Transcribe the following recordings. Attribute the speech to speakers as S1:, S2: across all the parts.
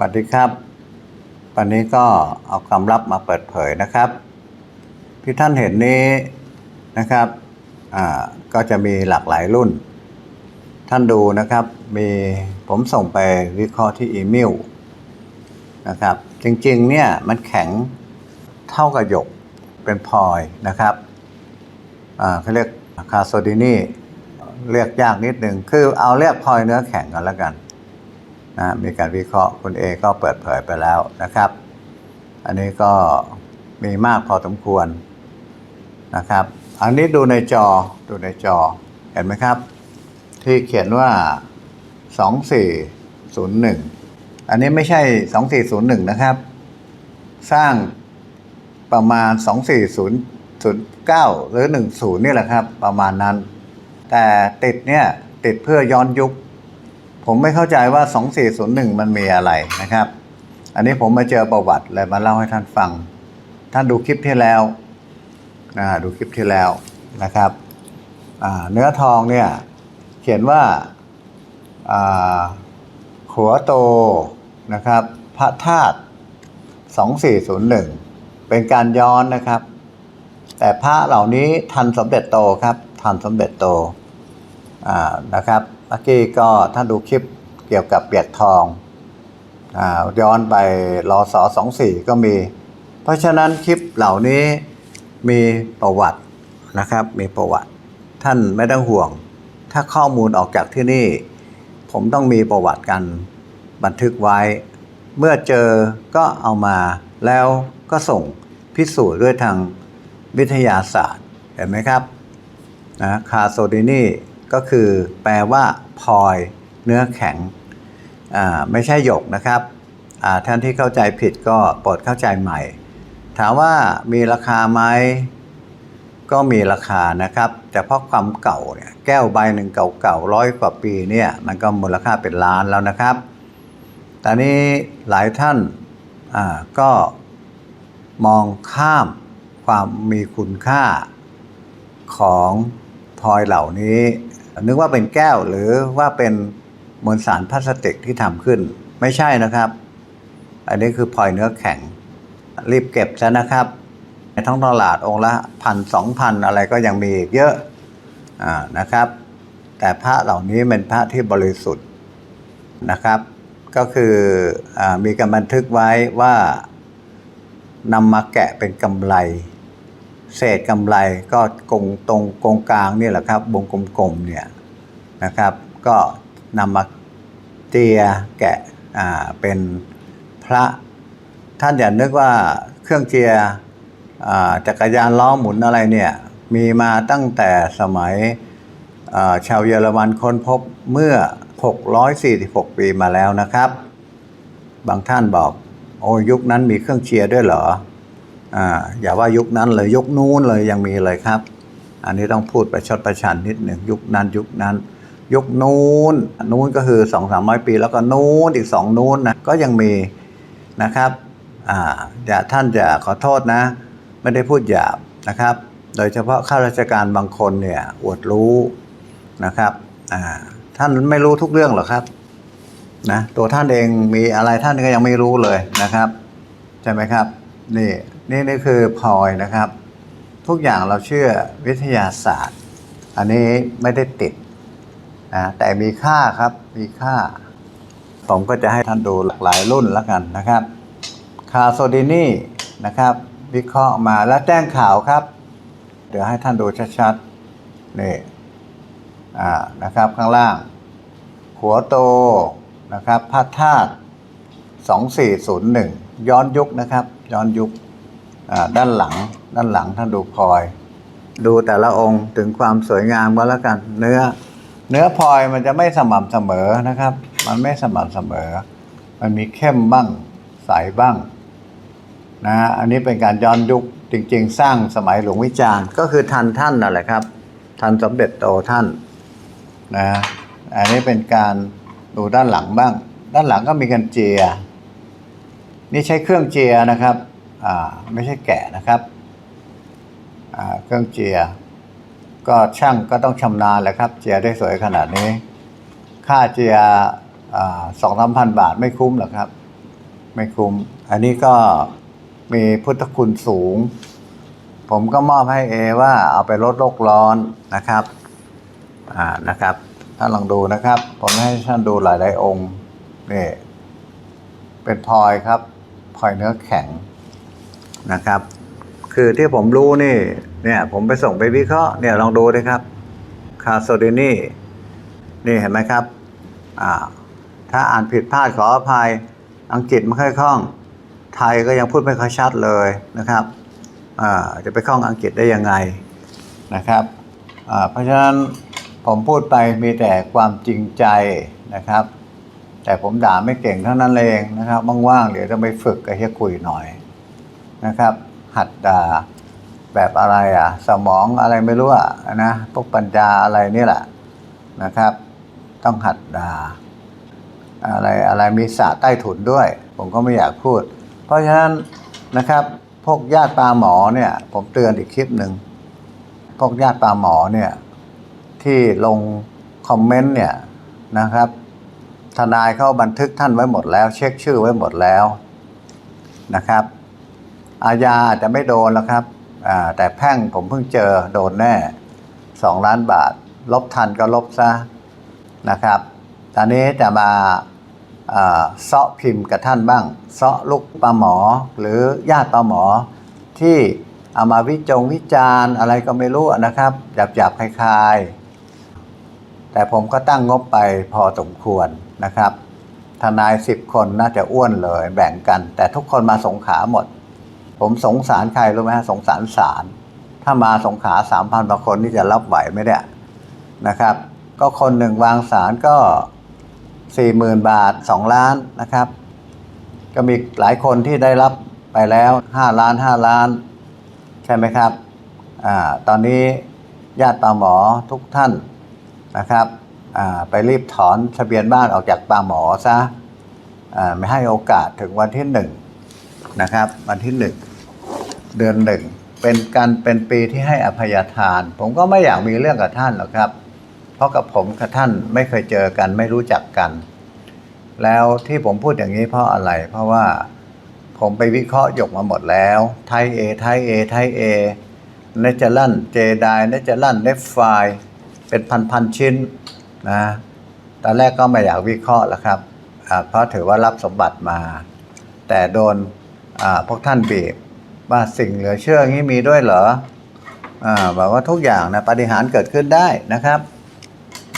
S1: สวัสดีครับวันนี้ก็เอาความลับมาเปิดเผยนะครับ ที่ท่านเห็นนี้นะครับอ่าก็จะมีหลากหลายรุ่น ท่านดูนะครับ มีผมส่งไปวิเคราะห์ที่อีเมลนะครับ จริงๆเนี่ยมันแข็งเท่ากับหยกเป็นพลอยนะครับอ่าเขาเรียกคาโซดินีเรียกยากนิดหนึ่งคือเอาเรียกพลอยเนื้อแข็งกันแล้วกัน นะมีการวิเคราะห์คุณเอก็เปิดเผยไปแล้วนะครับ อันนี้ก็มีมากพอสมควรนะครับ อันนี้ดูในจอดูในจอเห็นไหมครับ ที่เขียนว่า 2401 อันนี้ไม่ใช่ 2401 นะครับ สร้างประมาณ 24009 หรือ 10 นี่แหละครับ ประมาณนั้น แต่ติดเนี่ย ติดเพื่อย้อนยุค ผมไม่เข้าใจว่า 2401 มันมีอะไรนะครับ อันนี้ผมมาเจอประวัติเลยมาเล่าให้ท่านฟัง ท่านดูคลิปที่แล้วนะดูคลิปที่แล้วนะครับเนื้อทองเนี่ย เขียนว่าขัวโตนะครับ พระธาตุ2401 เป็นการย้อนนะครับ แต่พระเหล่านี้ทันสมเด็จโตครับ ทันสมเด็จโต นะครับเมื่อกี้ก็ท่านดูคลิปเกี่ยวกับเปียกทองอย้อนไปรอสอสองสี่ก็มี เพราะฉะนั้นคลิปเหล่านี้มีประวัตินะครับ มีประวัติ ท่านไม่ต้องห่วง ถ้าข้อมูลออกจากที่นี่ ผมต้องมีประวัติกันบันทึกไว้ เมื่อเจอก็เอามาแล้วก็ส่งพิสูจน์ด้วยทางวิทยาศาสตร์ เห็นไหมครับนะคาโซดินี ก็คือแปลว่าพลอยเนื้อแข็งไม่ใช่หยกนะครับท่านที่เข้าใจผิดก็โปรดเข้าใจใหม่ ถามว่ามีราคาไหมก็มีราคานะครับ แต่เพราะความเก่าเนี่ยแก้วใบหนึ่งเก่าๆร้อยกว่าปีเนี่ยมันก็มูลค่าเป็นล้านแล้วนะครับตอนนี้หลายท่านาก็มองข้ามความมีคุณค่าของพลอยเหล่านี้ นึกว่าเป็นแก้วหรือว่าเป็นมวลสารพลาสติกที่ทำขึ้น ไม่ใช่นะครับ อันนี้คือพลอยเนื้อแข็ง รีบเก็บซะนะครับ ในท้องตลาดองค์ละพันสองพันอะไรก็ยังมีอีกเยอะอ่านะครับ แต่พระเหล่านี้เป็นพระที่บริสุทธิ์นะครับ ก็คืออมีการบันทึกไว้ว่านำมาแกะเป็นกำไร เศษกำไรก็กงตรงกงกลางนี่แหละครับวงกลมๆเนี่ยนะครับ ก็นำมาเจียแกะอ่าเป็นพระ ท่านอย่านึกว่าเครื่องเจียจักรยานล้อหมุนอะไรเนี่ยมีมาตั้งแต่สมัยชาวเยอรมันค้นพบเมื่อ 646 ปีมาแล้วนะครับ บางท่านบอก โอ้ยุคนั้นมีเครื่องเชียร์ด้วยเหรอ ออย่าว่ายุคนั้นเลยยุคนู้นเลยยังมีเลยครับ อันนี้ต้องพูดประชดประชันนิดหนึ่งยุคนั้นยุคนั้น ยุคนู้นนู้นก็คือสองสามร้อยปี แล้วก็นู้นอีกสองนู้นนะก็ยังมีนะครับอ่าอย่าท่านจะขอโทษนะ ไม่ได้พูดหยาบนะครับ โดยเฉพาะข้าราชการบางคนเนี่ยอวดรู้นะครับอ่าท่านไม่รู้ทุกเรื่องหรอกครับนะตัวท่านเองมีอะไรท่านก็ยังไม่รู้เลยนะครับ ใช่ไหมครับ นี่ นี่นี่คือพลอยนะครับ ทุกอย่างเราเชื่อวิทยาศาสตร์ อันนี้ไม่ได้ติดนะแต่มีค่าครับมีค่า ผมก็จะให้ท่านดูหลากหลายรุ่นแล้วกันนะครับ คาโซดินีนะครับ วิเคราะห์มาแล้วแจ้งข่าวครับ เดี๋ยวให้ท่านดูชัดๆนี่อ่านะครับข้างล่าง หัวโตนะครับพระธาตุ2401 ย้อนยุคนะครับ ย้อนยุค ด้านหลังด้านหลังท่านดูพลอย ดูแต่ละองค์ถึงความสวยงามก็แล้วกัน เนื้อ เนื้อพลอยมันจะไม่สม่ำเสมอนะครับ มันไม่สม่ำเสมอ มันมีเข้มบ้างใสบ้างนะฮะอันนี้เป็นการย้อนยุคจริง ๆ สร้างสมัยหลวงวิจารณ์ ก็คือทันท่านนั่นแหละครับ ทันสมเด็จโตท่านนะอันนี้เป็นการดูด้านหลังบ้าง ด้านหลังก็มีกันเจีย นี่ใช้เครื่องเจียนะครับ ไม่ใช่แกะนะครับเครื่องเจียก็ช่างก็ต้องชำนาญแหละครับ เจียได้สวยขนาดนี้ ค่าเจียสองสามพันบาทไม่คุ้มหรอกครับ ไม่คุ้ม อันนี้ก็มีพุทธคุณสูง ผมก็มอบให้เอว่าเอาไปลดโลกร้อนนะครับอ่านะครับท่านลองดูนะครับ ผมให้ท่านดูหลายๆองค์นี่เป็นพลอยครับพลอยเนื้อแข็ง นะครับ คือที่ผมรู้นี่เนี่ยผมไปส่งไปวิเคราะห์เนี่ยลองดูเลยครับคาโซดินี่นี่เห็นไหมครับอ่าถ้าอ่านผิดพลาดขออภัยอังกฤษไม่ค่อยคล่อง ไทยก็ยังพูดไม่ค่อยชัดเลยนะครับอ่าจะไปคล่องอังกฤษได้ยังไงนะครับอ่าเพราะฉะนั้นผมพูดไปมีแต่ความจริงใจนะครับ แต่ผมด่าไม่เก่งเท่านั้นเองนะครับว่างๆเดี๋ยวจะไปฝึกกับเฮียคุยหน่อย นะครับ หัดด่าแบบอะไรอะ สมองอะไรไม่รู้อะนะพวกปัญญาอะไรนี่แหละนะครับ ต้องหัดด่าอะไรอะไรมีสะใต้ถุนด้วย ผมก็ไม่อยากพูด เพราะฉะนั้นนะครับ พวกญาติปลาหมอเนี่ย ผมเตือนอีกคลิปหนึ่งพวกญาติปลาหมอเนี่ยที่ลงคอมเมนต์เนี่ยนะครับทนายเขาบันทึกท่านไว้หมดแล้ว เช็คชื่อไว้หมดแล้วนะครับ อาญาจะไม่โดนแล้วครับแต่แพ่งผมเพิ่งเจอโดนแน่สองล้านบาท ลบทันก็ลบซะนะครับ ตอนนี้จะมาเซาะพิมพ์กับท่านบ้างเซาะลูกปลาหมอหรือญาติปลาหมอ ที่เอามาวิจงวิจารณ์อะไรก็ไม่รู้นะครับหยาบหยาบๆคลายๆ แต่ผมก็ตั้งงบไปพอสมควรนะครับ ทนายสิบคนน่าจะอ้วนเลยแบ่งกัน แต่ทุกคนมาสงขาหมด ผมสงสารใครรู้ไหมฮะสงสารศาลถ้ามาสงขาสามพันกว่าคนนี่จะรับไหวไหมเนี่ยนะครับ ก็คนหนึ่งวางศาลก็สี่หมื่นบาทสองล้านนะครับ ก็มีหลายคนที่ได้รับไปแล้วห้าล้านห้าล้าน ใช่ไหมครับอ่าตอนนี้ญาติปลาหมอทุกท่านนะครับอ่าไปรีบถอนทะเบียนบ้านออกจากปลาหมอซะอ่าไม่ให้โอกาสถึงวันที่หนึ่งนะครับ วันที่หนึ่ง เดือนหนึ่งเป็นการเป็นปีที่ให้อภัยทาน ผมก็ไม่อยากมีเรื่องกับท่านหรอกครับ เพราะกับผมกับท่านไม่เคยเจอกันไม่รู้จักกัน แล้วที่ผมพูดอย่างนี้เพราะอะไร เพราะว่าผมไปวิเคราะห์หยกมาหมดแล้ว ไทยเอไทยเอไทยเอเนเจอร์ลันเจไดเนเจอร์ลันเนฟไฟเป็นพันพันๆชิ้นนะตอนแรกก็ไม่อยากวิเคราะห์แล้วครับเพราะถือว่ารับสมบัติมา แต่โดนพวกท่านบีบ ว่าสิ่งเหลือเชื่อองนี้มีด้วยเหรออ่าบอกว่าทุกอย่างนะปฏิหารเกิดขึ้นได้นะครับ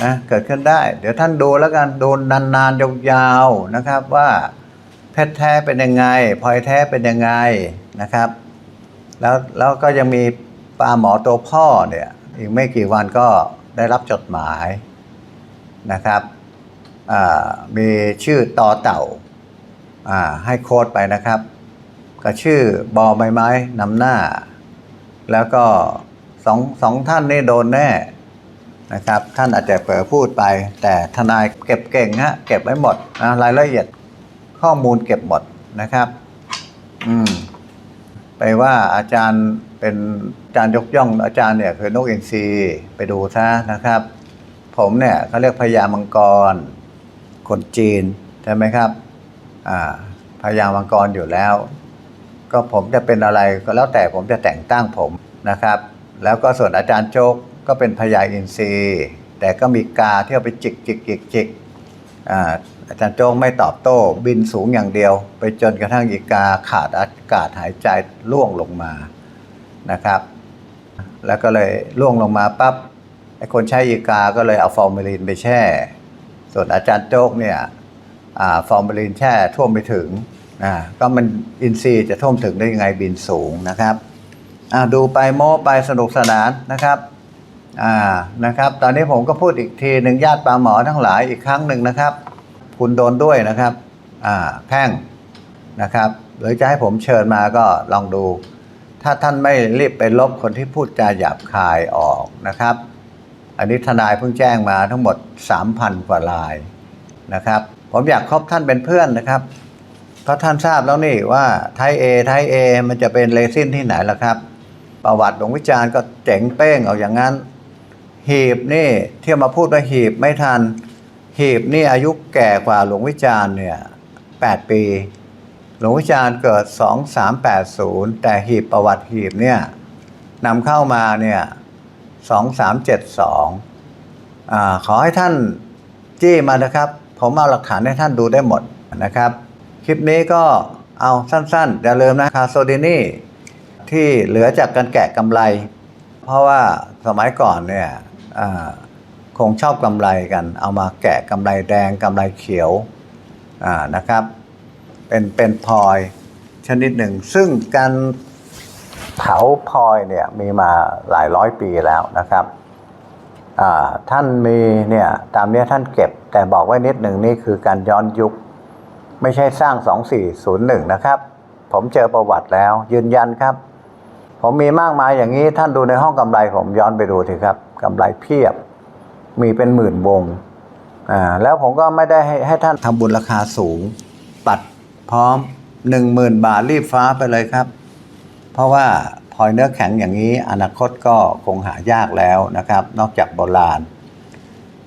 S1: นะเกิดขึ้นได้ เดี๋ยวท่านดูแล้วกันดูนานๆยาวๆนะครับว่าเพชรแท้เป็นยังไงพลอยแท้เป็นยังไงนะครับ แล้วแล้วก็ยังมีปลาหมอตัวพ่อเนี่ยอีกไม่กี่วันก็ได้รับจดหมายนะครับมีชื่อต่อเต่าให้โค้ดไปนะครับ ก็ชื่อบอใบไม้นำหน้า แล้วก็สองสองท่านนี่โดนแน่นะครับ ท่านอาจจะเผลอพูดไป แต่ทนายเก็บเก่งฮะเก็บไว้หมดนะรายละเอียดข้อมูลเก็บหมดนะครับ อืม ไปว่าอาจารย์เป็นอาจารย์ยกย่องอาจารย์เนี่ยคือนกเอ็นซีไปดูซะนะครับ ผมเนี่ยเขาเรียกพญามังกร คนจีน ใช่ไหมครับ อ่าพญามังกรอยู่แล้ว ก็ผมจะเป็นอะไรก็แล้วแต่ผมจะแต่งตั้งผมนะครับ แล้วก็ส่วนอาจารย์โจ๊กก็เป็นพญาอินทรีแต่ก็มีกาที่เอาไปจิกจิกจิกจิกอาอาจารย์โจ๊กไม่ตอบโต้บินสูงอย่างเดียว ไปจนกระทั่งอีกาขาดอากาศหายใจล่วงลงมานะครับ แล้วก็เลยล่วงลงมาปั๊บไอ้คนใช้อีกาก็เลยเอาฟอร์มาลีนไปแช่ ส่วนอาจารย์โจ๊กเนี่ยฟอร์มาลีนแช่ท่วมไปถึง อ่าก็มันอินทรีย์จะท่วมถึงได้ยังไงบินสูงนะครับอ่าดูไปโม้ไปสนุกสนานนะครับอ่านะครับ ตอนนี้ผมก็พูดอีกทีหนึ่งญาติปลาหมอทั้งหลายอีกครั้งหนึ่งนะครับ คุณโดนด้วยนะครับอ่าแพ่งนะครับ หรือจะให้ผมเชิญมาก็ลองดู ถ้าท่านไม่รีบไปลบคนที่พูดจาหยาบคายออกนะครับ อันนี้ทนายเพิ่งแจ้งมาทั้งหมด 3,000 กว่าลายนะครับ ผมอยากคบท่านเป็นเพื่อนนะครับ เพราะท่านทราบแล้วนี่ว่าไทเอไทเอมันจะเป็นเลซินที่ไหนล่ะครับ ประวัติหลวงวิจารณ์ก็เจ๋งเป้งเอาอย่างนั้น หีบนี่เที่ยวมาพูดว่าหีบไม่ทัน หีบนี่อายุแก่กว่าหลวงวิจารณ์เนี่ยแปดปี หลวงวิจารณ์เกิด 2380 แต่หีบประวัติหีบเนี่ยนำเข้ามาเนี่ย2372อ่าขอให้ท่านจี้มานะครับ ผมเอาหลักฐานให้ท่านดูได้หมดนะครับ คลิปนี้ก็เอาสั้นๆ อย่าลืมนะคาโซดินี่ที่เหลือจากการแกะกำไร เพราะว่าสมัยก่อนเนี่ยคงชอบกำไรกัน เอามาแกะกำไรแดงกำไรเขียวนะครับ เป็นเป็นพลอยชนิดหนึ่ง ซึ่งการเผาพลอยเนี่ยมีมาหลายร้อยปีแล้วนะครับท่านมีเนี่ยตามนี้ท่านเก็บแต่บอกไว้นิดหนึ่งนี่คือการย้อนยุค ไม่ใช่สร้าง 2401 นะครับ ผมเจอประวัติแล้วยืนยันครับ ผมมีมากมายอย่างนี้ท่านดูในห้องกำไรผมย้อนไปดูทีครับกำไรเพียบ มีเป็นหมื่นวงอ่าแล้วผมก็ไม่ได้ให้ให้ท่านทำบุญราคาสูงปัดพร้อม 10,000 บาทรีบฟ้าไปเลยครับ เพราะว่าพลอยเนื้อแข็งอย่างนี้อนาคตก็คงหายากแล้วนะครับ นอกจากโบราณ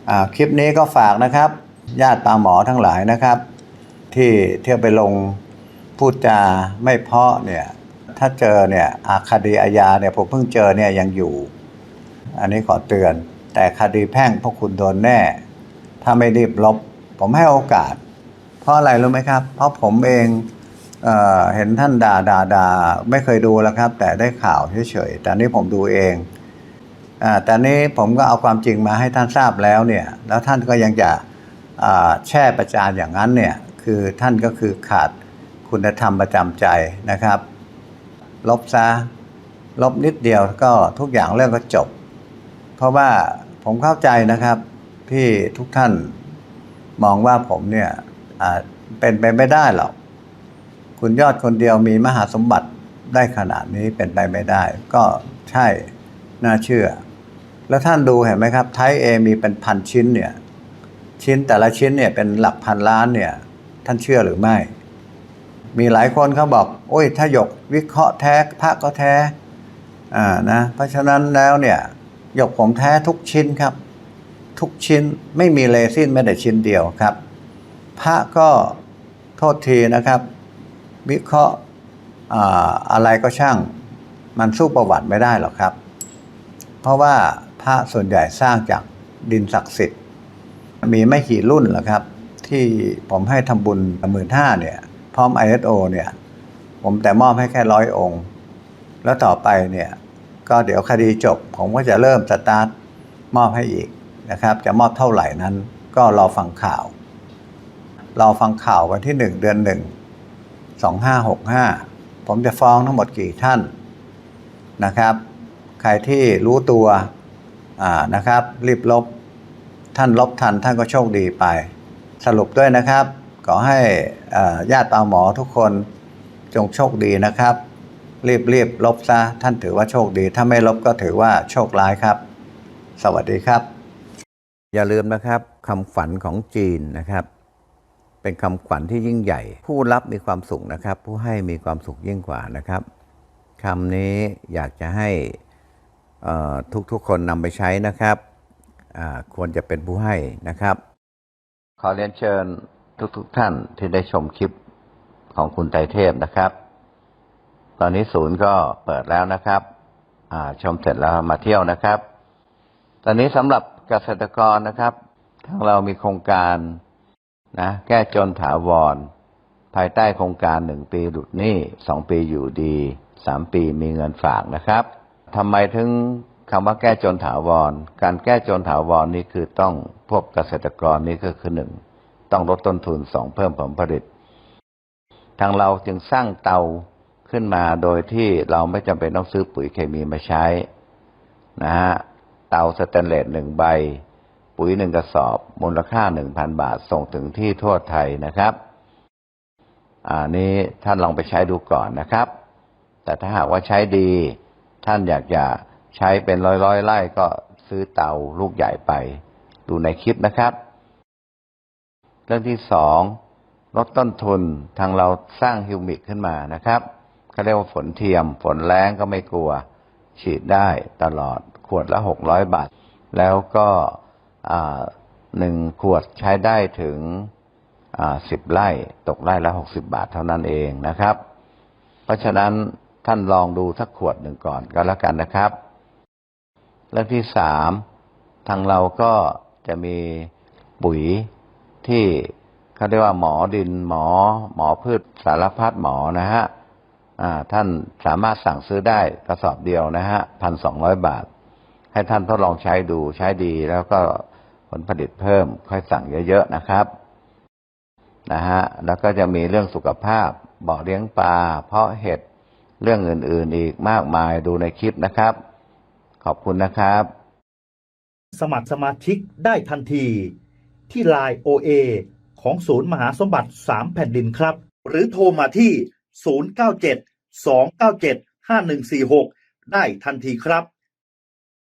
S1: อ่าคลิปนี้ก็ฝากนะครับ ญาติปาหมอทั้งหลายนะครับ ที่เที่ยวไปลงพูดจาไม่เพาะเนี่ยถ้าเจอเนี่ยอาคดีอาญาเนี่ยผมเพิ่งเจอเนี่ยยังอยู่ อันนี้ขอเตือน แต่คดีแพ่งพวกคุณโดนแน่ ถ้าไม่รีบลบ ผมให้โอกาส เพราะอะไรรู้ไหมครับ เพราะผมเองเออเห็นท่านด่าด่าด่าไม่เคยดูแล้วครับ แต่ได้ข่าวเฉยๆแต่นี่ผมดูเองอ่าแต่นี้ผมก็เอาความจริงมาให้ท่านทราบแล้วเนี่ยแล้วท่านก็ยังจะแช่ประจานอย่างนั้นเนี่ย คือท่านก็คือขาดคุณธรรมประจำใจนะครับ ลบซะลบนิดเดียวก็ทุกอย่างเรื่องก็จบ เพราะว่าผมเข้าใจนะครับที่ทุกท่านมองว่าผมเนี่ยอ่าเป็นไปไม่ได้หรอก คุณยอดคนเดียวมีมหาสมบัติได้ขนาดนี้เป็นไปไม่ได้ ก็ใช่น่าเชื่อ แล้วท่านดูเห็นไหมครับ ไทยเอมีเป็นพันชิ้นเนี่ย ชิ้นแต่ละชิ้นเนี่ยเป็นหลักพันล้านเนี่ย ท่านเชื่อหรือไม่ มีหลายคนเขาบอก โอ้ยถ้าหยกวิเคราะห์แท้พระก็แท้อ่านะเพราะฉะนั้นแล้วเนี่ยหยกผมแท้ทุกชิ้นครับ ทุกชิ้นไม่มีเลซินแม้แต่ชิ้นเดียวครับ พระก็โทษทีนะครับ วิเคราะห์อะไรก็ช่าง มันสู้ประวัติไม่ได้หรอกครับ เพราะว่าพระส่วนใหญ่สร้างจากดินศักดิ์สิทธิ์มีไม่กี่รุ่นหรอกครับ ที่ผมให้ทำบุญหมื่นห้าเนี่ย พร้อม ISO เนี่ย ผมแต่มอบให้แค่ร้อยองค์ แล้วต่อไปเนี่ย ก็เดี๋ยวคดีจบ ผมก็จะเริ่มสตาร์ทมอบให้อีกนะครับ จะมอบเท่าไหร่นั้นก็รอฟังข่าวรอฟังข่าววันที่หนึ่งเดือนหนึ่งสองห้าหกห้าผมจะฟ้องทั้งหมดกี่ท่านนะครับ ใครที่รู้ตัวนะครับ รีบลบท่านลบทันท่านก็โชคดีไป สรุปด้วยนะครับ ขอให้ญาติตาหมอทุกคนจงโชคดีนะครับ รีบรีบลบซะท่านถือว่าโชคดี ถ้าไม่ลบก็ถือว่าโชคร้ายครับ สวัสดีครับ อย่าลืมนะครับคำฝันของจีนนะครับ เป็นคำขวัญที่ยิ่งใหญ่ ผู้รับมีความสุขนะครับ ผู้ให้มีความสุขยิ่งกว่านะครับคำนี้อยากจะให้ทุกๆคนนำไปใช้นะครับควรจะเป็นผู้ให้นะครับ ขอเรียนเชิญทุกๆทท่านที่ได้ชมคลิปของคุณไตเทพนะครับ ตอนนี้ศูนย์ก็เปิดแล้วนะครับชมเสร็จแล้วมาเที่ยวนะครับ ตอนนี้สำหรับเกษตรกรนะครับทางเรามีโครงการนะแก้จนถาวร ภายใต้โครงการหนึ่งปีหลุดหนี้สองปีอยู่ดีสามปีมีเงินฝากนะครับทำไมถึง คำว่าแก้จนถาวร การแก้จนถาวรนี้คือต้องพวกเกษตรกรนี้ก็คือหนึ่งต้องลดต้นทุนสองเพิ่มผลผลิต ทางเราจึงสร้างเตาขึ้นมาโดยที่เราไม่จำเป็นต้องซื้อปุ๋ยเคมีมาใช้นะฮะเตาสแตนเลสหนึ่งใบ ปุ๋ยหนึ่งกระสอบ มูลค่าหนึ่งพันบาทส่งถึงที่ทั่วไทยนะครับอ่านี้ท่านลองไปใช้ดูก่อนนะครับ แต่ถ้าหากว่าใช้ดีท่านอยากจะ ใช้เป็นร้อยร้อยไร่ก็ซื้อเตาลูกใหญ่ไป ดูในคลิปนะครับ เรื่องที่สองลดต้นทุนทางเราสร้างฮิวมิกขึ้นมานะครับเขาเรียกว่าฝนเทียม ฝนแรงก็ไม่กลัว ฉีดได้ตลอดขวดละหกร้อยบาท แล้วก็หนึ่งขวดใช้ได้ถึง
S2: สิบไร่ตกไร่ละหกสิบาทเท่านั้นเองนะครับ เพราะฉะนั้นท่านลองดูสักขวดหนึ่งก่อนก็แล้วกันนะครับ เรื่องที่สามทางเราก็จะมีปุ๋ยที่เขาเรียกว่าหมอดินหมอ หมอพืชสารพัดหมอนะฮะท่านสามารถสั่งซื้อได้กระสอบเดียวนะฮะพันสองร้อยบาท ให้ท่านทดลองใช้ดูใช้ดีแล้วก็ผลผลิตเพิ่มค่อยสั่งเยอะๆนะครับนะฮะแล้วก็จะมีเรื่องสุขภาพบ่อเลี้ยงปลาเพาะเห็ดเรื่องอื่นๆอีกมากมายดูในคลิปนะครับ ขอบคุณนะครับ
S3: สมัครสมาชิกได้ทันที ที่ Line OA ของศูนย์มหาสมบัติ 3 แผ่นดินครับ หรือโทรมาที่ 097 297 5146 ได้ทันทีครับ